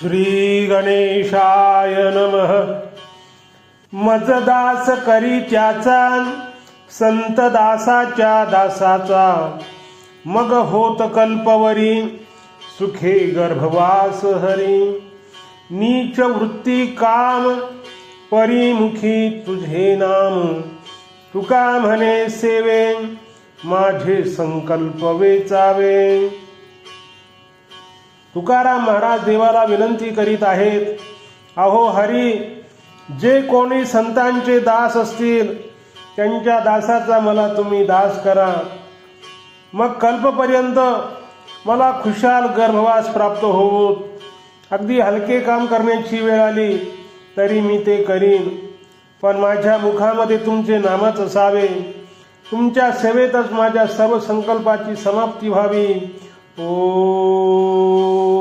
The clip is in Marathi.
श्री गणेशाय नमः. मजदास करी त्याचा संत दासाच्या दासाचा मग होत कल्पवरी सुखे गर्भवास हरी. नीच वृत्ती काम परिमुखी तुझे नाम. तुका म्हणे सेवे माझे संकल्प वेचावे. तुकाराम महाराज देवाला विनंती करीत आहेत. अहो हरी जे कोणी संतांचे दास असतील त्यांच्या दासाचा मला तुम्ही दास करा. मग कल्पपर्यंत मला खुशाल गर्भवास प्राप्त होऊत. अगदी हलके काम करण्याची वेळ आली तरी मी ते करीन. पण माझ्या मुखामध्ये तुमचे नामच असावे. तुमच्या सेवेतच माझ्या सर्व संकल्पाची समाप्ती व्हावी. Oh.